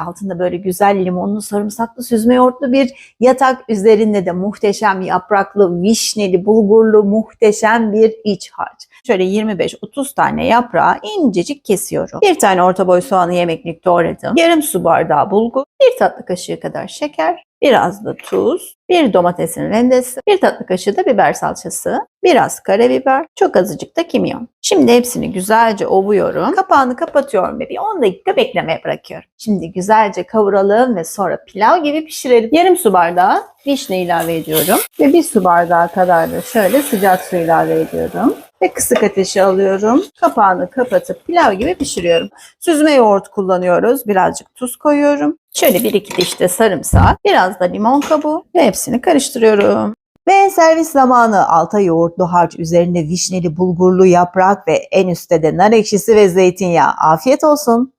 altında böyle güzel limonlu sarımsaklı süzme yoğurtlu bir yatak üzerinde de muhteşem yapraklı vişneli bulgurlu muhteşem bir iç harç. Şöyle 25-30 tane yaprağı incecik kesiyorum. Bir tane orta boy soğanı yemeklik doğradım. Yarım su bardağı bulgur, bir tatlı kaşığı kadar şeker, biraz da tuz, bir domatesin rendesi, bir tatlı kaşığı da biber salçası, biraz karabiber, çok azıcık da kimyon. Şimdi hepsini güzelce ovuyorum. Kapağını kapatıyorum ve bir 10 dakika beklemeye bırakıyorum. Şimdi güzelce kavuralım ve sonra pilav gibi pişirelim. Yarım su bardağı vişne ilave ediyorum ve bir su bardağı kadar da şöyle sıcak su ilave ediyorum. Ve kısık ateşe alıyorum. Kapağını kapatıp pilav gibi pişiriyorum. Süzme yoğurt kullanıyoruz. Birazcık tuz koyuyorum. Şöyle bir iki diş de sarımsak, biraz da limon kabuğu ve hepsini karıştırıyorum. Ve servis zamanı alta yoğurtlu harç üzerinde vişneli bulgurlu yaprak ve en üstte de nar ekşisi ve zeytinyağı. Afiyet olsun.